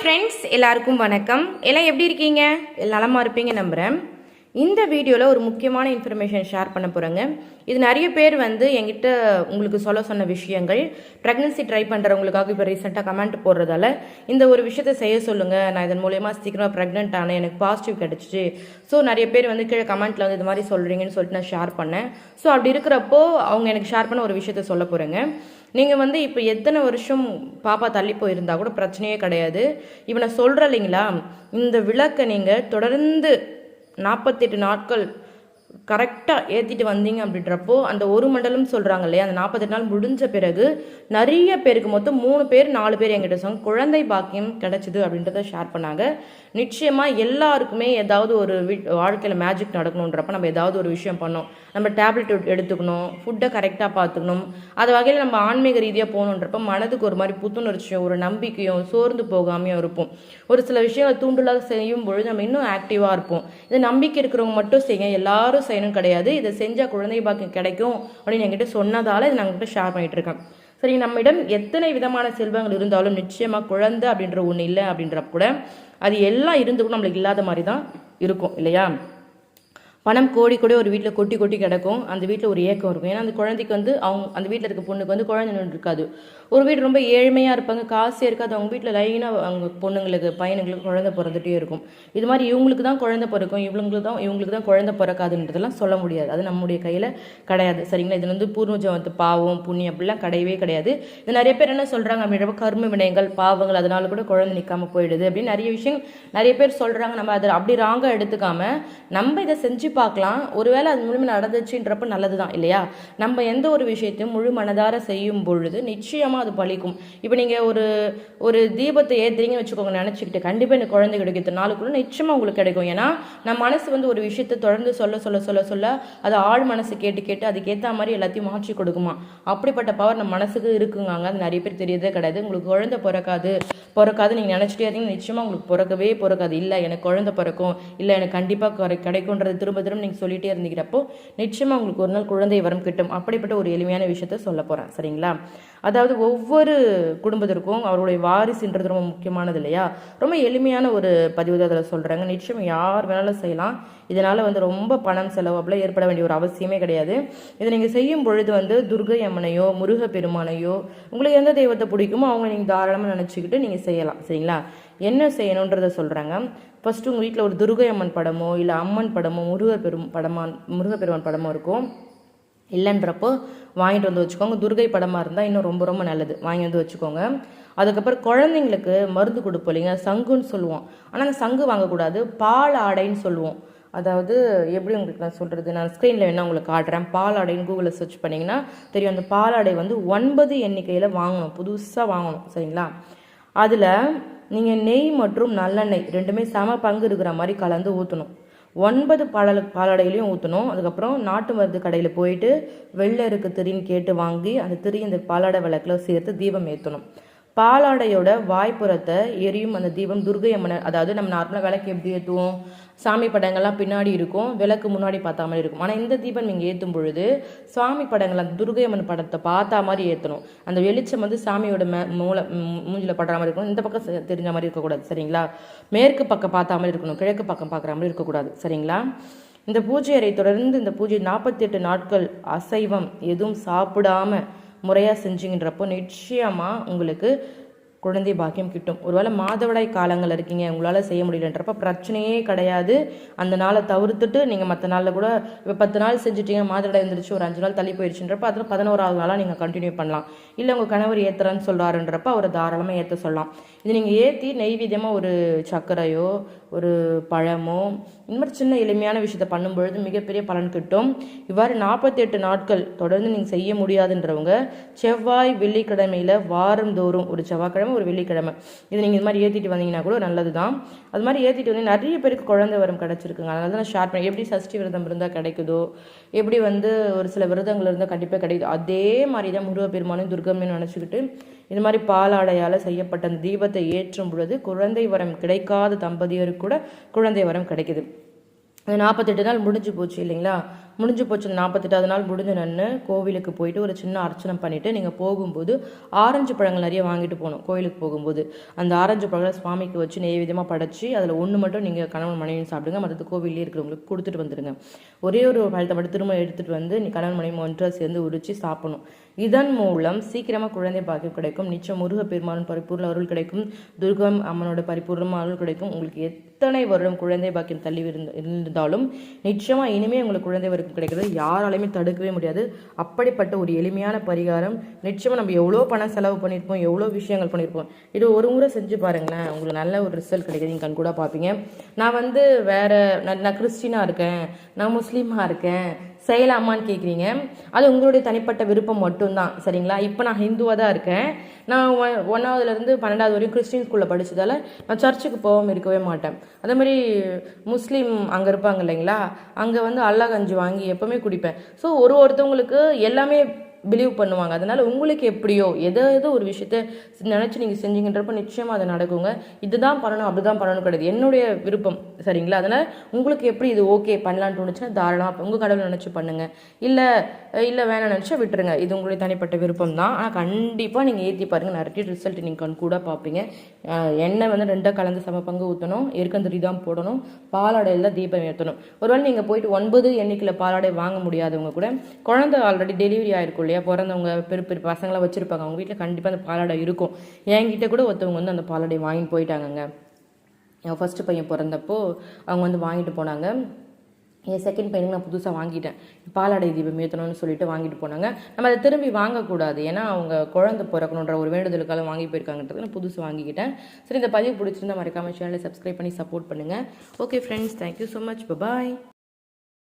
Friends எல்லாருக்கும் வணக்கம். எல்லாம் எப்படி இருக்கீங்க? நலமாக இருப்பீங்க நம்புகிறேன் இந்த வீடியோவில் ஒரு முக்கியமான இன்ஃபர்மேஷன் ஷேர் பண்ண போகிறேங்க இது நிறைய பேர் வந்து என்கிட்ட உங்களுக்கு சொல்ல சொன்ன விஷயங்கள். ப்ரெக்னன்சி ட்ரை பண்ணுறவங்களுக்காக இப்போ ரீசெண்டாக கமெண்ட் போடுறதால இந்த ஒரு விஷயத்தை செய்ய சொல்லுங்கள் நான் இதன் மூலயமா சீக்கிரமாக ப்ரெக்னென்ட் ஆனேன். எனக்கு பாசிட்டிவ் கிடச்சிச்சு. ஸோ நிறைய பேர் வந்து கீழே கமெண்ட்டில் வந்து இது மாதிரி சொல்கிறீங்கன்னு சொல்லிட்டு நான் ஷேர் பண்ணேன். ஸோ அப்படி இருக்கிறப்போ அவங்க எனக்கு ஷேர் பண்ண ஒரு விஷயத்த சொல்ல போகிறேங்க நீங்கள் வந்து இப்போ எத்தனை வருஷம் பாப்பா தள்ளி போயிருந்தா கூட பிரச்சனையே கிடையாது. இவனை சொல்கிறேன் இல்லைங்களா? இந்த விளக்கை நீங்கள் தொடர்ந்து நாற்பத்தெட்டு நாட்கள் கரெக்டாக ஏற்றிட்டு வந்தீங்க அப்படின்றப்போ அந்த ஒரு மண்டலம் சொல்கிறாங்க இல்லையா அந்த நாற்பத்தெட்டு நாள் முடிஞ்ச பிறகு நிறைய பேருக்கு மொத்தம் மூணு பேர் நாலு பேர் என்கிட்ட சொன்னாங்க குழந்தை பாக்கியம் கிடச்சிது அப்படின்றத ஷேர் பண்ணாங்க. நிச்சயமாக எல்லாருக்குமே ஏதாவது ஒரு வீட் வாழ்க்கையில் மேஜிக் நடக்கணுன்றப்ப நம்ம ஏதாவது ஒரு விஷயம் பண்ணோம் நம்ம டேப்லெட் எடுத்துக்கணும் ஃபுட்டை கரெக்டாக பார்த்துக்கணும். அது வகையில் நம்ம ஆன்மீக ரீதியாக போகணுன்றப்ப மனதுக்கு ஒரு மாதிரி புத்துணர்ச்சியும் ஒரு நம்பிக்கையும் சோர்ந்து போகாமையும் இருப்போம். ஒரு சில விஷயங்களை தூண்டுலாக செய்யும் பொழுது நம்ம இன்னும் ஆக்டிவாக இருப்போம். இது நம்பிக்கை இருக்கிறவங்க மட்டும் செய்யுங்க. எல்லாரும் செய்யணும் கிடையாது. இதை செஞ்சால் குழந்தை பாக்கியம் கிடைக்கும் அப்படின்னு என்கிட்ட சொன்னதால் இதை நாங்கள் ஷேர் பண்ணிட்டு இருக்கேன். சரி நம்மிடம் எத்தனை விதமான செல்வங்கள் இருந்தாலும் நிச்சயமாக குழந்தை அப்படின்ற ஒன்று இல்லை அப்படின்றப்ப கூட அது எல்லாம் இருந்து கூட நம்மளுக்கு இல்லாத மாதிரி தான் இருக்கும் இல்லையா? பணம் கோடி கூட ஒரு வீட்டில் கொட்டி கொட்டி கிடக்கும். அந்த வீட்டில் ஒரு ஏக்கம் இருக்கும். ஏன்னா அந்த குழந்தைக்கு வந்து அவங்க அந்த வீட்டில் இருக்க பொண்ணுக்கு வந்து குழந்தை இருக்காது. ஒரு வீடு ரொம்ப ஏழ்மையாக இருப்பாங்க. காசே இருக்காது. அவங்க வீட்டில் லைனாக அவங்க பொண்ணுங்களுக்கு பையனுங்களுக்கு குழந்தை பிறந்துட்டே இருக்கும். இது மாதிரி இவங்களுக்கு தான் குழந்தை பிறக்கும். இவங்களுக்கு தான் இவங்களுக்கு தான் குழந்தை பிறக்காதுன்றதெல்லாம் சொல்ல முடியாது. அது நம்முடைய கையில் கிடையாது. சரிங்களா? இதில் வந்து பூர்வஜவத்து பாவம் புண்ணியம் அப்படிலாம் கிடையவே கிடையாது. இது நிறைய பேர் என்ன சொல்கிறாங்க அப்படின்றப்ப கர்ம வினயங்கள் பாவங்கள் அதனால கூட குழந்தை நிற்காமல் போயிடுது அப்படின்னு நிறைய விஷயம் நிறைய பேர் சொல்கிறாங்க நம்ம அதை அப்படி ராங்காக எடுத்துக்காமல் நம்ம இதை செஞ்சு பார்க்கலாம். ஒருவேளை அது மூலியமாக நடந்துச்சுன்றப்ப நல்லது தான் இல்லையா? நம்ம எந்த ஒரு விஷயத்தையும் முழு மனதார செய்யும் பொழுது நிச்சயமாக அது பழிக்கும். இப்போ நீங்கள் ஒரு ஒரு தீபத்தை ஏற்றுறீங்கன்னு வச்சுக்கோங்க நினச்சிக்கிட்டு கண்டிப்பாக எனக்கு குழந்தை கிடைக்கும் இத்தனை நாளுக்குள்ள நிச்சயமாக உங்களுக்கு கிடைக்கும். ஏன்னா நம்ம மனசு வந்து ஒரு விஷயத்தை தொடர்ந்து சொல்ல சொல்ல சொல்ல சொல்ல அது ஆழ் மனசு கேட்டு கேட்டு அதுக்கேற்ற மாதிரி எல்லாத்தையும் மாற்றி கொடுக்குமா? அப்படிப்பட்ட பவர் நம்ம மனசுக்கு இருக்குங்காங்க. அது நிறைய பேர் தெரியறதே கிடையாது. உங்களுக்கு குழந்தை பிறக்காது. பிறக்காது நீங்கள் நினச்சிட்டே இருந்தீங்க நிச்சயமாக உங்களுக்கு பிறக்கவே பிறக்காது. இல்லை எனக்கு குழந்தை பிறக்கும். இல்லை எனக்கு கண்டிப்பாக கிடைக்கும்ன்றது திரும்ப திரும்ப நீங்கள் சொல்லிட்டே இருந்தீங்கிறப்போ நிச்சயமாக உங்களுக்கு ஒரு நாள் குழந்தை வரம் கிட்டும். அப்படிப்பட்ட ஒரு எளிமையான விஷயத்த சொல்ல போகிறேன் சரிங்களா? அதாவது ஒவ்வொரு குடும்பத்திற்கும் அவருடைய வாரிசுன்றது ரொம்ப முக்கியமானது இல்லையா? ரொம்ப எளிமையான ஒரு பதிவு தான் அதில் சொல்கிறாங்க நிச்சயம் யார் வேணாலும் செய்யலாம். இதனால் வந்து ரொம்ப பணம் செலவு அப்படிலாம் ஏற்பட வேண்டிய ஒரு அவசியமே கிடையாது. இதை நீங்கள் செய்யும் பொழுது வந்து துர்கை அம்மனையோ முருக பெருமானையோ உங்களுக்கு எந்த தெய்வத்தை பிடிக்குமோ அவங்க நீங்கள் தாராளமாக நினச்சிக்கிட்டு நீங்கள் செய்யலாம். சரிங்களா? என்ன செய்யணுன்றதை சொல்கிறாங்க ஃபஸ்ட்டு உங்கள் வீட்டில் ஒரு துர்கை அம்மன் படமோ இல்லை அம்மன் படமோ முருகர் பெரும் படமா முருகப்பெருமான் படமோ இருக்கும் இல்லைன்றப்போ வாங்கிட்டு வந்து வச்சுக்கோங்க. துர்கை படமாக இருந்தால் இன்னும் ரொம்ப ரொம்ப நல்லது. வாங்கி வந்து வச்சுக்கோங்க. அதுக்கப்புறம் குழந்தைங்களுக்கு மருந்து கொடுப்போம் இல்லைங்க சங்குன்னு சொல்லுவோம். ஆனால் அந்த சங்கு வாங்கக்கூடாது. பால் ஆடைன்னு சொல்லுவோம். அதாவது எப்படி உங்களுக்கு நான் சொல்கிறது நான் ஸ்க்ரீனில் வேணால் உங்களுக்கு காட்டுறேன். பால் ஆடைன்னு கூகுளில் சர்ச் பண்ணிங்கன்னா தெரியும். அந்த பால் ஆடை வந்து ஒன்பது எண்ணிக்கையில் வாங்கணும். புதுசாக வாங்கணும். சரிங்களா? அதில் நீங்கள் நெய் மற்றும் நல்லெண்ணெய் ரெண்டுமே சம பங்கு இருக்கிற மாதிரி கலந்து ஊற்றணும் ஒன்பது பாலடை பாலாடைகளையும் ஊற்றணும் அதுக்கப்புறம் நாட்டு மருந்து கடையில் போயிட்டு வெள்ளை இருக்கு திரின்னு கேட்டு வாங்கி அந்த திரி இந்த பாலாடை விளக்கில் சேர்த்து தீபம் ஏற்றணும் பாலாடையோட வாய்ப்புறத்தை எரியும் அந்த தீபம் துர்கை அம்மனை அதாவது நம்ம நார்மலாக விளக்கு எப்படி ஏற்றுவோம் சாமி படங்கள்லாம் பின்னாடி இருக்கும் விளக்கு முன்னாடி பார்த்தா மாதிரி இருக்கும். ஆனால் இந்த தீபம் நீங்கள் ஏற்றும் பொழுது சாமி படங்கள் அந்த துர்கை அம்மன் படத்தை பார்த்தா மாதிரி ஏற்றணும் அந்த வெளிச்சம் வந்து சாமியோட மே மூளை மூஞ்சில் படுற மாதிரி இருக்கணும். இந்த பக்கம் தெரிஞ்ச மாதிரி இருக்கக்கூடாது சரிங்களா? மேற்கு பக்கம் பார்த்தா மாதிரி இருக்கணும் கிழக்கு பக்கம் பார்க்குற மாதிரி இருக்கக்கூடாது சரிங்களா? இந்த பூஜை அறை தொடர்ந்து இந்த பூஜை நாற்பத்தி எட்டு நாட்கள் அசைவம் எதுவும் சாப்பிடாம முறையாக செஞ்சிங்கன்றப்போ நிச்சயமாக உங்களுக்கு குழந்தை பாக்கியம் கிட்டும். ஒருவேளை மாதவிடாய் காலங்கள் இருக்கீங்க உங்களால் செய்ய முடியலன்றப்ப பிரச்சனையே கிடையாது. அந்த நாளை தவிர்த்துட்டு நீங்கள் மற்ற நாளில் கூட இப்போ பத்து நாள் செஞ்சுட்டீங்க மாதவிடாய் வந்துருச்சு ஒரு அஞ்சு நாள் தள்ளி போயிடுச்சுன்றப்ப அதில் பதினோராவது நாளாக நீங்கள் கண்டினியூ பண்ணலாம். இல்லை உங்கள் கணவர் ஏற்றுறேன்னு சொல்கிறாருன்றப்ப அவரை தாராளமாக ஏற்ற சொல்லலாம். இது நீங்கள் ஏற்றி நெய்வேத்தியமாக ஒரு சர்க்கரையோ ஒரு பழமோ இந்த மாதிரி சின்ன எளிமையான விஷயத்த பண்ணும்பொழுது மிகப்பெரிய பலன் கிட்டும். இவ்வாறு நாற்பத்தெட்டு நாட்கள் தொடர்ந்து நீங்கள் செய்ய முடியாதுன்றவங்க செவ்வாய் வெள்ளிக்கிழமையில் வாரந்தோறும் ஒரு செவ்வாய்க்கிழமை ஒரு வெள்ளிக்கிழமை. இது நீங்கள் இது மாதிரி ஏற்றிட்டு வந்தீங்கன்னா கூட நல்லது தான் அது மாதிரி ஏற்றிட்டு வந்து நிறைய பேருக்கு குழந்தை வரம் கிடச்சிருக்குங்க. அதனால தான் நான் ஷேர் பண்ணேன். எப்படி சஷ்டி விரதம் இருந்தால் கிடைக்குதோ எப்படி வந்து ஒரு சில விரதங்கள் இருந்தால் கண்டிப்பாக கிடைக்குதோ அதே மாதிரி தான் முருகப்பெருமானும் துர்கம்னு நினச்சிக்கிட்டு இது மாதிரி பாலாடையால் செய்யப்பட்ட அந்த தீபத்தை ஏற்றும் பொழுது குழந்தை வரம் கிடைக்காத தம்பதியருக்கு கூட குழந்தை வரம் கிடைக்குது. நாற்பத்தெட்டு நாள் முடிஞ்சு போச்சு இல்லைங்களா? முடிஞ்சு போச்சு நாற்பத்தெட்டாவது நாள் முடிஞ்ச நின்று கோவிலுக்கு போயிட்டு ஒரு சின்ன அர்ச்சனை பண்ணிவிட்டு நீங்கள் போகும்போது ஆரஞ்சு பழங்கள் நிறைய வாங்கிட்டு போகணும் கோயிலுக்கு போகும்போது. அந்த ஆரஞ்சு பழங்களை சுவாமிக்கு வச்சு நெய்வேத்தியமாக படைச்சி அதில் ஒன்று மட்டும் நீங்கள் கணவன் மனைவி சாப்பிடுங்க மற்றது கோவிலே இருக்கிறவங்களுக்கு கொடுத்துட்டு வந்துடுங்க ஒரே ஒரு பழத்தை மட்டும் திரும்ப எடுத்துகிட்டு வந்து நீ கணவன் மனைவி ஒன்றாக சேர்ந்து உரிச்சு சாப்பிடணும். இதன் மூலம் சீக்கிரமாக குழந்தை பாக்கியம் கிடைக்கும் நிச்சயம் முருக பெருமான் பரிபூர்ண அருள் கிடைக்கும் துர்கம் அம்மனோட பரிபூர்ண அருள் கிடைக்கும். உங்களுக்கு எத்தனை வருடம் குழந்தை பாக்கியம் தள்ளி இருந்தாலும் நிச்சயமாக இனிமேல் உங்களுக்கு குழந்தை வரைக்கும் கிடைக்கிறது யாராலையுமே தடுக்கவே முடியாது. அப்படிப்பட்ட ஒரு எளிமையான பரிகாரம் நிச்சயமாக நம்ம எவ்வளோ பணம் செலவு பண்ணியிருப்போம் எவ்வளோ விஷயங்கள் பண்ணியிருப்போம். இது ஒரு முறை செஞ்சு பாருங்களேன் உங்களுக்கு நல்ல ஒரு ரிசல்ட் கிடைக்குது. நீங்கள் கண் கூட பார்ப்பீங்க. நான் வந்து வேற நான் கிறிஸ்டினாக இருக்கேன் நான் முஸ்லீமாக இருக்கேன் செய்யலாமான்னு கேட்குறீங்க அது உங்களுடைய தனிப்பட்ட விருப்பம் மட்டும்தான் சரிங்களா? இப்போ நான் ஹிந்துவாக தான் இருக்கேன். நான் ஒ- ஒன்றாவதுலேருந்து பன்னெண்டாவது வரையும் கிறிஸ்டின் ஸ்கூலில் படித்ததால் நான் சர்ச்சுக்கு போகாமல் இருக்கவே மாட்டேன். அதே மாதிரி முஸ்லீம் அங்கே இருப்பாங்க இல்லைங்களா? அங்கே வந்து அல்லா கஞ்சி வாங்கி எப்போவுமே குடிப்பேன். ஸோ ஒரு ஒருத்தவங்களுக்கு எல்லாமே பிலீவ் பண்ணுவாங்க. அதனால் உங்களுக்கு எப்படியோ எதோ ஏதோ ஒரு விஷயத்த நினச்சி நீங்கள் செஞ்சீங்கன்றப்ப நிச்சயமாக அது நடக்குங்க. இதுதான் பண்ணணும் அப்படிதான் பண்ணணும் கிடையாது. என்னுடைய விருப்பம் சரிங்களா? அதனால் உங்களுக்கு எப்படி இது ஓகே பண்ணலான்னு தோணுச்சுன்னா தாராளமாக உங்கள் கடவுளை நினச்சி பண்ணுங்கள் இல்லை இல்லை வேணாம் நினச்சா விட்டுருங்க. இது உங்களுடைய தனிப்பட்ட விருப்பம் தான் ஆனால் கண்டிப்பாக நீங்கள் ஏற்றி பாருங்கள் நிறைய ரிசல்ட் நீங்கள் கண் கூட பார்ப்பீங்க எண்ணெய் வந்து ரெண்டாக கலந்து சம பங்கு ஊற்றணும் எருக்கந்தரி தான் போடணும். பாலாடையில் தான் தீபம் ஏற்றணும் ஒருவேளை நீங்கள் போயிட்டு ஒன்பது எண்ணிக்கையில் பாலாடை வாங்க முடியாதவங்க கூட குழந்தை ஆல்ரெடி டெலிவரி ஆயிருக்கும் இல்லையா? பிறந்தவங்க பெரு பெரு பசங்களாம் வச்சுருப்பாங்க. அவங்க வீட்டில் கண்டிப்பாக அந்த பாலாடை இருக்கும். என்கிட்ட கூட ஒருத்தவங்க வந்து அந்த பாலாடை வாங்கிட்டு போயிட்டாங்கங்க. என் ஃபஸ்ட்டு பையன் பிறந்தப்போ அவங்க வந்து வாங்கிட்டு போனாங்க. என் செகண்ட் பையனுக்கு நான் புதுசாக வாங்கிட்டேன். பாலாடை தீபம் ஏற்றணும்னு சொல்லிட்டு வாங்கிட்டு போனாங்க. நம்ம அதை திரும்பி வாங்கக்கூடாது. ஏன்னா அவங்க குழந்தை பிறக்கணுன்ற ஒரு வேண்டுதலுக்காக வாங்கி போயிருக்காங்கன்றது நான் புதுசு வாங்கிக்கிட்டேன். சரி இந்த பதிவு பிடிச்சிருந்தா மறக்காம சேனலை சப்ஸ்கிரைப் பண்ணி சப்போர்ட் பண்ணுங்கள் okay friends thank you so much bye